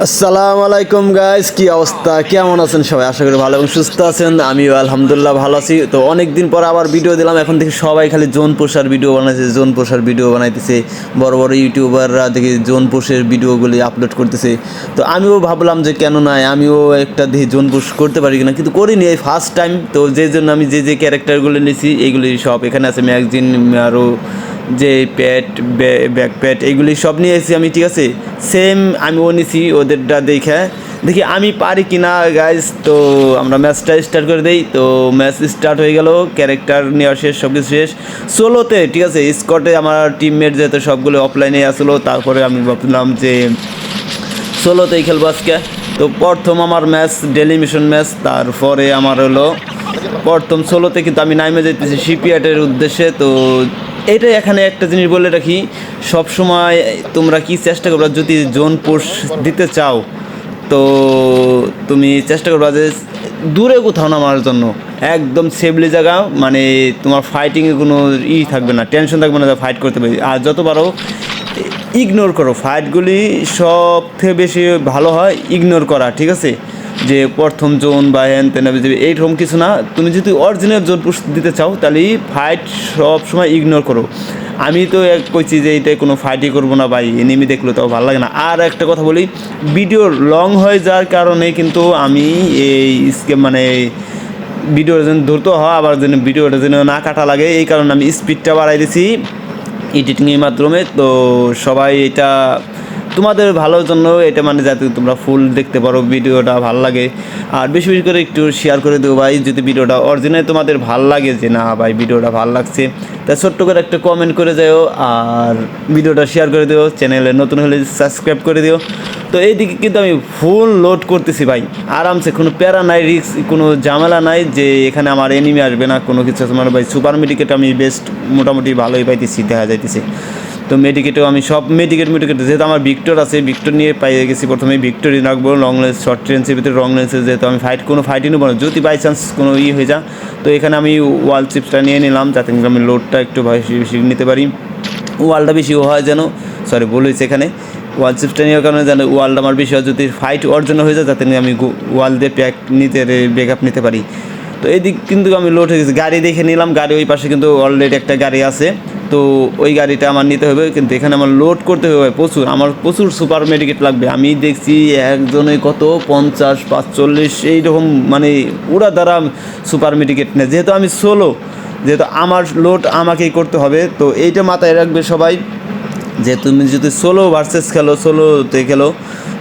আসসালামু আলাইকুম গাইস কি অবস্থা? কেমন আছেন সবাই? আশা করি ভালো এবং সুস্থ আছেন। আমিও আলহামদুলিল্লাহ ভালো আছি। তো অনেক দিন পর আবার ভিডিও দিলাম। এখন থেকে সবাই খালি জোন পোষার ভিডিও বানাইছে জোন পোষার ভিডিও বানাইতেছে। বড় বড় ইউটিউবাররা দেখি জোন পোষের ভিডিওগুলি আপলোড করতেছে। তো আমিও ভাবলাম যে কেন নয় আমিও একটা দেখি জোন পোষ করতে পারি কিনা। কিন্তু করিনি, এই ফার্স্ট টাইম তো যে জন্য আমি যে যে ক্যারেক্টারগুলো নিয়েছি এইগুলি সব। এখানে আছে ম্যাগজিন আরও যে প্যাট ব্যাক প্যাট, এগুলি সব নিয়ে এসেছি আমি, ঠিক আছে? সেম আমিও নিছি, ওদেরটা দেখে। দেখি আমি পারি কি না গাইজ তো আমরা ম্যাচটা স্টার্ট করে দিই। তো ম্যাচ স্টার্ট হয়ে গেল ক্যারেক্টার নেওয়া শেষ সব কিছু শেষ। ষোলোতে ঠিক আছে স্কটে আমার টিমমেট যেহেতু সবগুলো অফলাইনে আসলো, তারপরে আমি ভাবলাম যে ষোলোতেই খেলব আজকে। তো প্রথম আমার ম্যাচ ডেলি মিশন ম্যাচ তারপরে আমার হলো, প্রথম ষোলোতে কিন্তু আমি নাইমে যেতেছি শিপিয়ার্ডের উদ্দেশ্যে, তো এইটাই এখানে একটা জিনিস বলে রাখি, সব সময় তোমরা কি চেষ্টা করবে, যদি জোন পোষ দিতে চাও, তো তুমি চেষ্টা করবা যে দূরে কোথাও নামার জন্য। একদম সেফলি জায়গা মানে তোমার ফাইটিংয়ে কোনো ই থাকবে না টেনশন থাকবে না ফাইট করতে পারি আর যত পারো ইগনোর করো। ফাইটগুলি সব থেকে বেশি ভালো হয় ইগনোর করা, ঠিক আছে? যে প্রথম জোন বা হ্যান তেন এইরকম কিছু না, তুমি যদি অরিজিনাল জোন পুশ দিতে চাও, তাহলে ফাইট সব সময় ইগনোর করো। আমি তো এক কইছি যে এইটাই কোনো ফাইটই করব না ভাই এনিমি দেখলে তাও ভালো লাগে না। আর একটা কথা বলি ভিডিও লং হয়ে যাওয়ার কারণে কিন্তু আমি এই স্কেম মানে ভিডিওটা যেন ধরতে হয়, আবার যেন ভিডিওটা যেন না কাটা লাগে, এই কারণে আমি স্পিডটা বাড়াই দিছি। এডিটিংয়ের মাধ্যমে তো সবাই এটা তোমাদের ভালোর জন্য এটা মানে যাতে তোমরা ফুল দেখতে পারো ভিডিওটা ভালো লাগে। আর বেশি বেশি করে একটু শেয়ার করে দেবো ভাই, যদি ভিডিওটা অরিজিনাল তোমাদের ভালো লাগে যে না ভাই, ভিডিওটা ভালো লাগছে তা ছোট্ট করে একটা কমেন্ট করে যাও আর ভিডিওটা শেয়ার করে দিও চ্যানেলে নতুন হলে সাবস্ক্রাইব করে দিও। তো এইদিকে কিন্তু আমি ফুল লোড করতেছি ভাই, আরামসে কোনো প্যারা নাই রিক্স কোনো ঝামেলা নাই যে এখানে আমার এনিমি আসবে না, কোনো কিছু মানে ভাই সুপার মেডিকেট আমি বেস্ট মোটামুটি ভালোই পাইতেছি, দেখা যাইতেছে। তো মেডিকেটেও আমি সব মেডিকেট মেডিকেট যেহেতু আমার ভিক্টর আছে ভিক্টর নিয়ে পাই, গেছি প্রথমে ভিক্টরই রাখব লং লেন্স শর্ট রেঞ্জের ভিতরে লং লেন্সে যেহেতু আমি ফাইট কোনো ফাইটই নেব না। যদি বাই চান্স কোনো ই হয়ে যা তো এখানে আমি ওয়াল চিপসটা নিয়ে নিলাম, যাতে আমি লোডটা একটু বেশি বেশি নিতে পারি। ওয়ালটা বেশি হয় যেন সরি বলেছি এখানে। ওয়াল চিপসটা নেওয়ার কারণে যেন ওয়ালটা আমার বেশি হয়, যদি ফাইট অর্জন হয়ে যায়, যাতে আমি ওয়াল দিয়ে প্যাক নিতে ব্যাক আপ নিতে পারি। তো এদিক কিন্তু আমি লোড হয়ে গেছি। গাড়ি দেখে নিলাম, গাড়ি ওই পাশে কিন্তু অলরেডি একটা গাড়ি আছে। তো ওই গাড়িটা আমার নিতে হবে, কিন্তু এখানে আমার লোড করতে হবে প্রচুর। আমার প্রচুর সুপার মেডিকেট লাগবে। আমি দেখছি একজনে কত? পঞ্চাশ, পাঁচচল্লিশ, এইরকম মানে ওরা দ্বারা সুপার মেডিকেট নেয়। যেহেতু আমি সোলো যেহেতু আমার লোড আমাকেই করতে হবে, তো এইটা মাথায় রাখবে সবাই যে তুমি যদি সোলো ভার্সেস খেলো সোলোতে খেলো,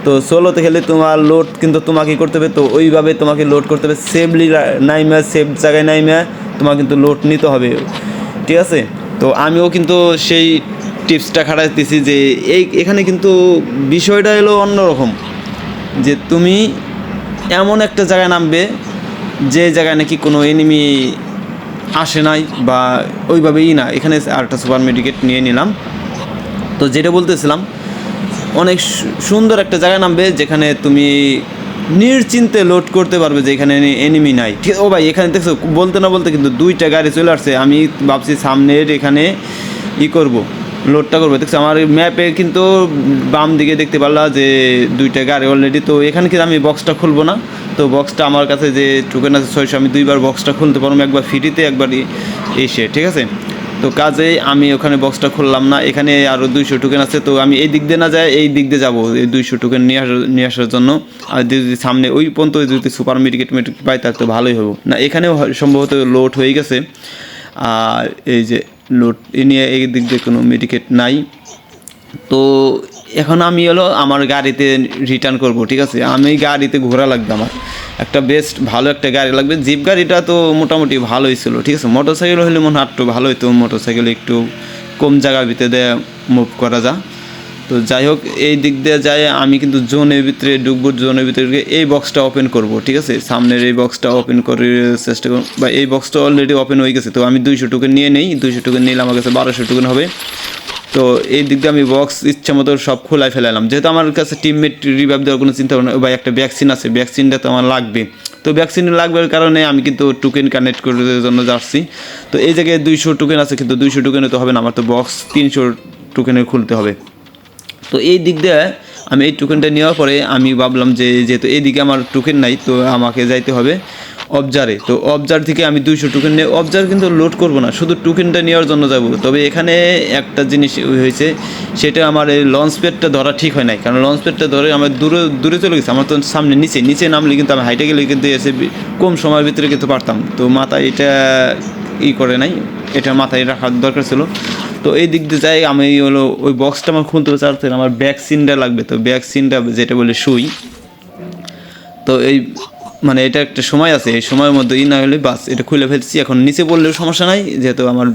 তো সোলোতে খেলে তোমার লোড কিন্তু তোমাকেই করতে হবে, তো ওইভাবে তোমাকে লোড করতে হবে। সেফলি নাইমা সেফ জায়গায় নাইমা তোমার কিন্তু লোড নিতে হবে। ঠিক আছে? তো আমিও কিন্তু সেই টিপসটা খাটাইতেছি যে এই এখানে কিন্তু বিষয়টা এলো অন্যরকম, যে তুমি এমন একটা জায়গায় নামবে যে জায়গায় নাকি কোনো এনিমি আসে নাই বা ওইভাবেই না। এখানে আরেকটা সুপার মেডিকেট নিয়ে নিলাম। তো যেটা বলতেছিলাম, অনেক সুন্দর একটা জায়গায় নামবে যেখানে তুমি নিশ্চিন্তে লোড করতে পারবে যে এখানে এনিমি নাই। ঠিক ও ভাই, এখানে দেখছ, বলতে না বলতে কিন্তু দুইটা গাড়ি চলে আসছে। আমি ভাবছি সামনের এখানে ই করব লোডটা করব। দেখছ, আমার ম্যাপে কিন্তু বাম দিকে দেখতে পারলা যে দুইটা গাড়ি অলরেডি তো এখানে কিন্তু আমি বক্সটা খুলবো না। তো বক্সটা আমার কাছে যে টোকেন আছে, ছয়শো, আমি দুইবার বক্সটা খুলতে পারব, একবার ফ্রিতে একবার এসে, ঠিক আছে? তো কাজেই আমি ওখানে বক্সটা খুললাম না, এখানে আরও দুইশো টোকেন আছে, তো আমি এই দিক দিয়ে না যাই, এই দিক দিয়ে যাব, এই দুইশো টোকেন নিয়ে আসার নিয়ে আসার জন্য। আর যদি সামনে ওই পর্যন্ত যদি সুপার মেডিকেট মেডিকেট পাই, তাহলে তো ভালোই হব। না, এখানেও সম্ভবত লোড হয়ে গেছে। আর এই যে লোড এ নিয়ে এই দিক দিয়ে কোনো মেডিকেট নাই। তো এখন আমি হলো আমার গাড়িতে রিটার্ন করব, ঠিক আছে? আমি গাড়িতে ঘোরা লাগবে আমার। একটা বেস্ট ভালো একটা গাড়ি লাগবে। জিপ গাড়িটা তো মোটামুটি ভালোই ছিল, ঠিক আছে? মোটর সাইকেল হলে মনে হয় একটু ভালোই তো মোটর সাইকেল একটু কম জায়গার ভিতরে মুভ করা যা তো যাই হোক, এই দিক দিয়ে যাই আমি কিন্তু জোনের ভিতরে ডুববো জোনের ভিতরে এই বক্সটা ওপেন করব, ঠিক আছে? সামনের এই বক্সটা ওপেন করে চেষ্টা করব। বা এই বক্সটা অলরেডি ওপেন হয়ে গেছে, তো আমি দুইশো টোকেন নিয়ে নেই। দুইশো টোকেন নিলে আমার কাছে বারোশো টোকেন হবে। তো এই দিক দিয়ে আমি বক্স ইচ্ছা মতো সব খোলাই ফেলালাম যেহেতু আমার কাছে টিমমেট রিভাইভ দেওয়ার কোনো চিন্তা ভাবনা বা একটা ভ্যাকসিন আছে ভ্যাকসিনটা তো আমার লাগবে তো ভ্যাকসিন লাগবার কারণে আমি কিন্তু টোকেন কানেক্ট করার জন্য যাচ্ছি। তো এই জায়গায় দুইশো টোকেন আছে, কিন্তু দুইশো টোকেনে তো হবে না, আমার তো বক্স তিনশো টোকেনে খুলতে হবে। তো এই দিক দিয়ে আমি এই টোকেনটা নেওয়ার পরে আমি ভাবলাম যে, যেহেতু এইদিকে আমার টোকেন নাই, তো আমাকে যাইতে হবে। অবজারে। তো অবজার থেকে আমি দুইশো টোকেন নিয়ে অবজার কিন্তু লোড করব না, শুধু টোকেনটা নেওয়ার জন্য যাব। তবে এখানে একটা জিনিস হয়েছে, সেটা আমার এই লঞ্চ প্যাডটা ধরা ঠিক হয় নাই। কারণ লঞ্চ প্যাডটা ধরে আমার দূরে দূরে চলে গেছে, আমার তো সামনে নিচে। নিচে নামলে কিন্তু আমি হাইটে গেলে কিন্তু এসে কম সময়ের ভিতরে কিন্তু পারতাম। তো মাথায় এটা ই করে নাই, এটা মাথায় রাখার দরকার ছিল। তো এই দিক দিয়ে যাই, আমি হলো ওই বক্সটা আমার খুলতে চাচ্ছিলাম আমার ব্যাক সিনটা লাগবে। তো ব্যাক সিনটা যেটা বলে সুই তো এই মানে এটা একটা সময় আছে, এই সময়ের মধ্যে ই না হলে বাস এটা খুলে ফেলছি। এখন নিচে পড়লেও সমস্যা নাই, যেহেতু আমার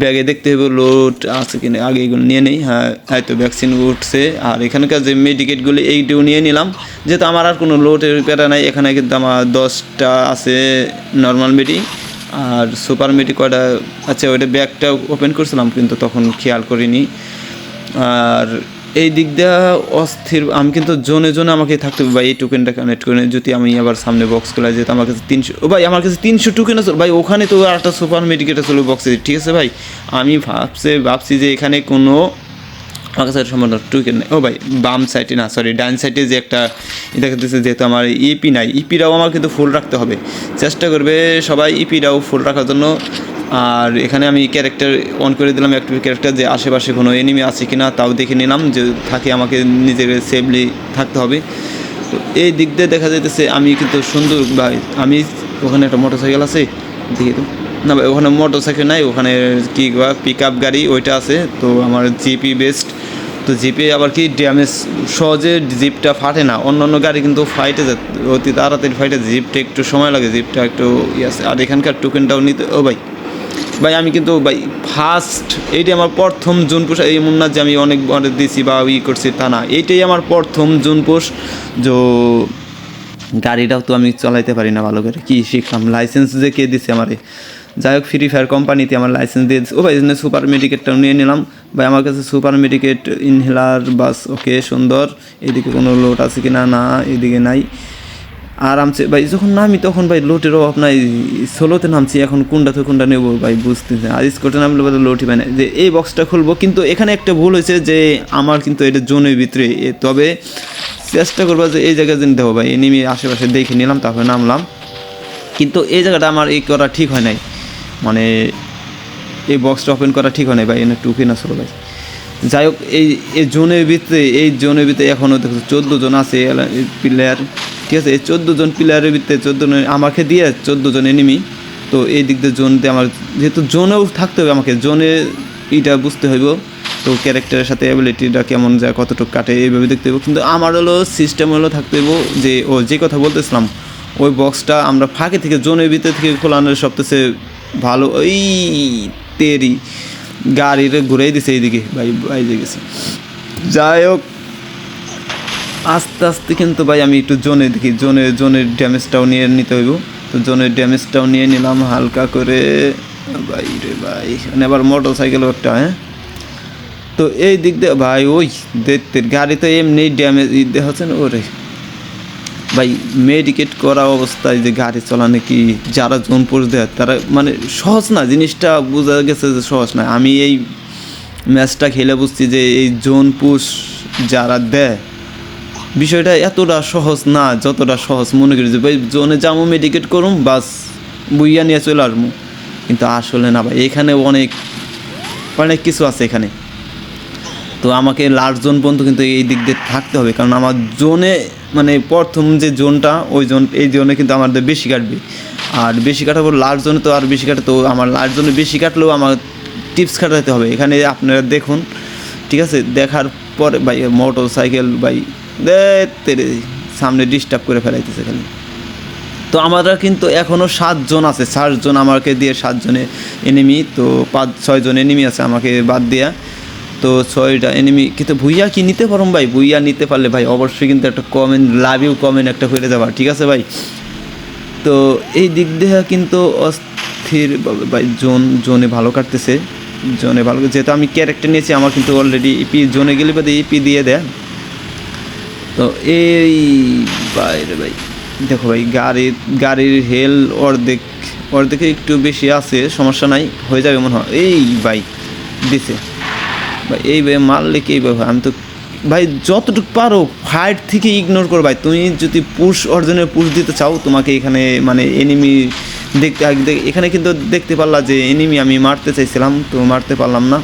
ব্যাগে দেখতে হবে লোড আছে কিনা, আগে এগুলো নিয়ে নেই হ্যাঁ হয়তো ভ্যাকসিন উঠছে। আর এখানকার যে মেডিকেটগুলো এইটিও নিয়ে নিলাম। যেহেতু আমার আর কোনো লোডের প্যারা নাই, এখানে কিন্তু আমার দশটা আছে নর্মাল মেডি আর সুপার মেডি কয়টা আচ্ছা ওইটা ব্যাগটা ওপেন করছিলাম, কিন্তু তখন খেয়াল করিনি। আর এই দিক দিয়ে অস্থির। আমি কিন্তু জোনে জোনে আমাকে থাকতে হবে। ভাই, এই টোকেনটা কানেক্ট করে যদি আমি আবার সামনে বক্স খোলা যেত আমার কাছে তিনশো ও ভাই, আমার কাছে তিনশো টোকেন আছে। ভাই, ওখানে তো একটা সুপার মেডিকেট ছিল বক্সে ঠিক আছে ভাই? আমি ভাবছে, ভাবছি যে এখানে কোনো আমার কাছে সম্পূর্ণ টোকেন নেই। ও ভাই, বাম সাইডে না সরি ডান সাইডে যে একটা দেখা যাচ্ছে যেহেতু আমার ইপি নাই। ইপিটাও আমার কিন্তু ফুল রাখতে হবে। চেষ্টা করবে সবাই ইপিটাও ফুল রাখার জন্য। আর এখানে আমি ক্যারেক্টার অন করে দিলাম একটু ক্যারেক্টার যে আশেপাশে কোনো এনিমি আছে কি না তাও দেখে নিলাম যে থাকে আমাকে নিজের সেফলি থাকতে হবে। তো এই দিক দিয়ে দেখা যাইতেছে আমি কিন্তু সুন্দর ভাই, আমি ওখানে একটা মোটর সাইকেল আছে, দেখি তো। না ভাই, ওখানে মোটর সাইকেল নাই, ওখানে কি পিক আপ গাড়ি ওইটা আছে, তো আমার জিপি বেস্ট তো জিপে আবার কি ড্যামেজ সহজে জিপটা ফাটে না অন্য অন্য গাড়ি কিন্তু ফাইটে যায়, অতি তাড়াতাড়ি ফাইটে জিপটা একটু সময় লাগে জিপটা একটু ইয়ে আছে। আর এখানকার টোকেনটাও নিতে ও ভাই ভাই, আমি কিন্তু, ভাই ফার্স্ট এইটাই আমার প্রথম জুন পোষ, এই এমন না যে আমি অনেক অনেক দিয়েছি বা ই করছি তা না। এইটাই আমার প্রথম জুন পোষ, যে, গাড়িটাও তো আমি চালাইতে পারি না ভালো করে। কি শিখলাম? লাইসেন্স যে কে দিছে আমারে? যাই হোক ফ্রি ফায়ার কোম্পানিতে আমার লাইসেন্স দিয়ে ও ভাই সুপার মেডিকেটটাও নিয়ে নিলাম। ভাই, আমার কাছে সুপার মেডিকেট ইনহেলার বাস, ওকে, সুন্দর। এদিকে কোনো লোড আছে কি না না, এদিকে নাই। আরামসে ভাই, যখন নামি তখন ভাই লোটের অভাব নাই সোলোতে নামছি, এখন কোনটা থেকে কোনটা নেব ভাই বুঝতেছি আর স্কোটে নামলে বোধ লোটই পাই না। যে এই বক্সটা খুলবো, কিন্তু এখানে একটা ভুল হয়েছে যে আমার কিন্তু এটা জোনের ভিতরে। তবে চেষ্টা করব যে এই জায়গায় যেতে দেবো ভাই। এনিমি আশেপাশে দেখে নিলাম, তারপরে নামলাম। কিন্তু এই জায়গাটা আমার এই করা ঠিক হয় নাই। মানে এই বক্সটা ওপেন করা ঠিক হয় নাই ভাই, এনে টুকে না ছিল ভাই। যাই হোক, এই এই জোনের ভিতরে, এই জোনের ভিতরে এখনও দেখো চোদ্দ জন আছে প্লেয়ার ঠিক আছে? এই চোদ্দ জন প্লেয়ারের ভিতরে চোদ্দ আমাকে দিয়ে চোদ্দ জন এনিমি তো এই দিক দিয়ে জোন দিয়ে আমার, যেহেতু জোনেও থাকতে হবে আমাকে, জোনে এটা বুঝতে হইব। তো ক্যারেক্টারের সাথে অ্যাবিলিটিটা কেমন যায়, কতটুকু কাটে, এইভাবে দেখতে হইব। কিন্তু আমার হলো সিস্টেম হলো থাকতে হইব যে, ও যে কথা বলতেছিলাম, ওই বক্সটা আমরা ফাঁকে থেকে জোনের ভিতর থেকে খোলানোর সবচেয়ে ভালো, ওই তেরি গাড়িরে ঘুরেই দিছে এইদিকে। ভাই বাইরে গেছে। যাই হোক আস্তে আস্তে কিন্তু ভাই আমি একটু জোনে দেখি, জোনে জোনের ড্যামেজটাও নিয়ে নিতে হইব। তো জোনের ড্যামেজটাও নিয়ে নিলাম, হালকা করে। ভাই রে ভাই মানে আবার মোটর সাইকেলও একটা হ্যাঁ? তো এই দিক দিয়ে ভাই, ওই দেখতে গাড়ি তো এমনি ড্যামেজ হচ্ছে না, ওরে। ভাই মেডিকেট করা অবস্থায় যে গাড়ি চালানো কি যারা জোনপুর দেয়, তারা মানে সহজ না, জিনিসটা বোঝা গেছে যে সহজ না। আমি এই ম্যাচটা খেলে বুঝছি যে এই জোন জোনপুর যারা দেয় বিষয়টা এতটা সহজ না, যতটা সহজ। মনে করি যে, ভাই, জোনে যাব মেডিকেট করুম, বাস বুইয়া নিয়ে চলে আসব। কিন্তু আসলে না ভাই, এখানে অনেক অনেক কিছু আছে এখানে। তো আমাকে লাস্ট জোন পর্যন্ত কিন্তু এই দিক দিয়ে থাকতে হবে। কারণ আমার জোনে মানে প্রথম যে জোনটা, ওই জোন, এই জোনে কিন্তু আমাদের বেশি কাটবে। আর বেশি কাটার পর লাস্ট জোনে তো আর বেশি কাটে, তো আমার লাস্ট জোনে বেশি কাটলেও আমার টিপস খাটাতে হবে। এখানে আপনারা দেখুন, ঠিক আছে? দেখার পরে, ভাই মোটর সাইকেল দে তেরে সামনে ডিস্টার্ব করে ফেলাইতেছে খালি। তো আমরা কিন্তু এখনও সাতজন আছে সাতজন আমাকে দিয়ে সাতজনে এনিমি তো পাঁচ, ছয়জন এনিমি আছে আমাকে বাদ দেয়া। তো ছয়টা এনিমি কিন্তু ভুইয়া কি নিতে পারুম ভাই? ভুইয়া নিতে পারলে ভাই অবশ্যই কিন্তু একটা কমেন্ট লাভ কমেন্ট একটা করে দেবা ঠিক আছে ভাই? তো এই দিক দিয়ে কিন্তু অস্থির ভাই, জোন, জোনে ভালো কাটতেছে, জোনে ভালো যেহেতু আমি ক্যারেক্টার নিয়েছি, আমার কিন্তু অলরেডি ইপি জোনে গেলে বাদে ইপি দিয়ে দেয়। তো এই বাইরে ভাই, দেখো ভাই গাড়ির গাড়ির হেল অর্ধেক, অর্ধেকে একটু বেশি আছে, সমস্যা নাই, হয়ে যাবে মনে হয়। এই ভাই, দিছে। ভাই, এই ভাই মারলে কি ভাই আমি তো, ভাই, যতটুকু পারো ফাইট থেকে ইগনোর করো ভাই। তুমি যদি পুশ অর্জনের পুশ দিতে চাও, তোমাকে এখানে মানে এনিমি দেখতে দেখ- এখানে কিন্তু দেখতে পারলা যে এনিমি আমি মারতে চাইছিলাম, তো মারতে পারলাম না।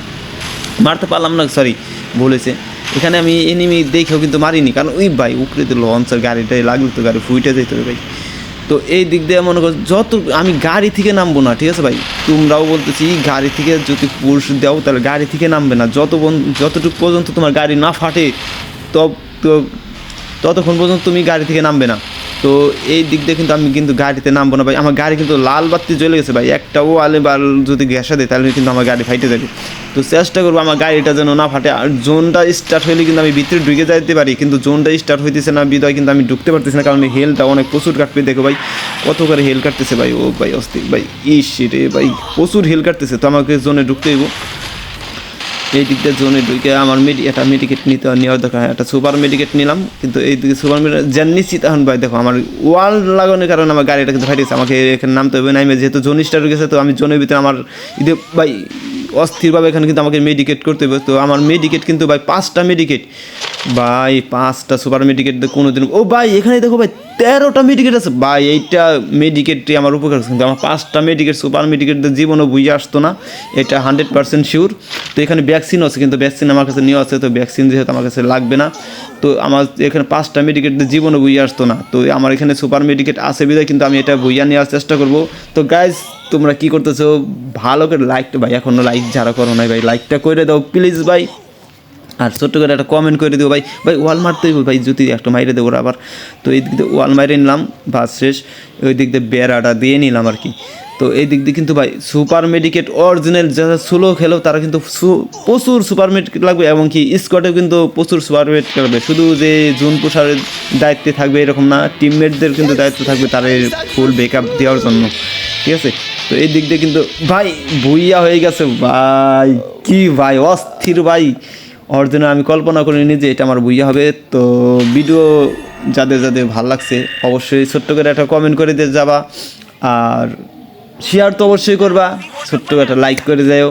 মারতে পারলাম না সরি বলেছে এখানে আমি এনিমি দেখেও কিন্তু মারিনি, কারণ ওই ভাই উপরে তো লঞ্চার গাড়িটাই লাগল তো গাড়ি ফুইটে যেতে হবে ভাই। তো এই দিক দিয়ে মনে করো, যত আমি গাড়ি থেকে নামবো না, ঠিক আছে ভাই? তোমরাও বলতেছি, গাড়ি থেকে যদি পুরুষ দাও, তাহলে গাড়ি থেকে নামবে না। যত যতটুকু পর্যন্ত তোমার গাড়ি না ফাটে তো ততক্ষণ পর্যন্ত তুমি গাড়ি থেকে নামবে না। তো এই দিক দিয়ে কিন্তু আমি কিন্তু গাড়িতে নামবো না ভাই। আমার গাড়ি কিন্তু লাল বাতি জ্বলে গেছে ভাই। একটা ও আলে বাল যদি ঘেঁষা দেয়, তাহলে কিন্তু আমার গাড়ি ফাইটে যাবে। তো চেষ্টা করব আমার গাড়িটা যেন না ফাটে। আর জোনটা স্টার্ট হলে কিন্তু আমি ভিতরে ঢুকে যাইতে পারি, কিন্তু জোনটা স্টার্ট হইতেছে না, বিদয় কিন্তু আমি ঢুকতে পারতেছি না, কারণ হেলটা অনেক প্রচুর কাটবে। দেখো ভাই, কত করে হেল কাটতেছে ভাই, ও ভাই, অস্থির ভাই, ইস রে ভাই, প্রচুর হেল কাটতেছে। তো আমাকে জোনে ঢুকতে হইব। এই দিক দিয়ে জোনে ঢুকে আমার মেডি একটা মেডিকেট নিতে নেওয়ার দরকার একটা সুপার মেডিকেট নিলাম, কিন্তু এই দিকে সুপার মেডিকেট যেন নিশ্চিত এখন ভাই, দেখো আমার ওয়াল লাগানোর কারণে আমার গাড়িটা কিন্তু ফাইটেছে আমাকে এখানে নামতে হবে নামে যেহেতু জোন স্টার গেছে, তো আমি জোনের ভিতরে আমার ইদে ভাই অস্থিরভাবে এখানে কিন্তু আমাকে মেডিকেট করতে হবে। তো আমার মেডিকেট কিন্তু ভাই পাঁচটা মেডিকেট ভাই, পাঁচটা সুপার মেডিকেট কোনো দিন ও ভাই, এখানে দেখো ভাই, তেরোটা মেডিকেট আছে। ভাই, এইটা মেডিকেটটি আমার উপকার কিন্তু আমার পাঁচটা মেডিকেট সুপার মেডিকেট জীবনও বুঝে আসতো না। এটা হান্ড্রেড পার্সেন্ট শিওর তো এখানে ভ্যাকসিন আছে, কিন্তু ভ্যাকসিন আমার কাছে নিয়ে আছে। তো ভ্যাকসিন যেহেতু আমার কাছে লাগবে না, তো আমার এখানে পাঁচটা মেডিকেট জীবনও বুঝে আসতো না। তো আমার এখানে সুপার মেডিকেট আছে বিধায় কিন্তু আমি এটা বইয়া নেওয়ার চেষ্টা করব। তো গাইজ তোমরা কি করতেছো? ভালো করে লাইকটা ভাই এখনও লাইক যারা করো নাই ভাই লাইকটা করে দাও প্লিজ ভাই। আর ছোট্ট করে একটা কমেন্ট করে দিও ভাই। ভাই ওয়াল মারতে হইব ভাই যদি একটা মাইরে দেবো আবার। তো এই দিক দিয়ে ওয়াল মাইরে নিলাম, বাস শেষ। ওই দিক দিয়ে বেড়াটা দিয়ে নিলাম আর কি। তো এই দিক দিয়ে কিন্তু ভাই সুপার মেডিকেট অরিজিনাল যারা স্লো খেলো, তারা কিন্তু প্রচুর সুপার মেডিকেট লাগবে, এবং কি স্কোয়াডেও কিন্তু প্রচুর সুপার মেডিকেট লাগবে। শুধু যে জুন প্রসারের দায়িত্বে থাকবে এরকম না টিমমেটদের কিন্তু দায়িত্ব থাকবে তাদের ফুল ব্যাকআপ দেওয়ার জন্য। ঠিক আছে? তো এই দিক দিয়ে কিন্তু ভাই ভুইয়া হয়ে গেছে, ভাই। কি ভাই, অস্থির ভাই। অরিজিনাল আমি কল্পনা করিনি যে এটা আমার বুইয়া হবে। তো ভিডিও যাদের যাদের ভালো লাগছে, অবশ্যই ছোট্ট করে একটা কমেন্ট করে দিয়ে যাবা। আর শেয়ার তো অবশ্যই করবা। ছোট্ট একটা লাইক করে যাও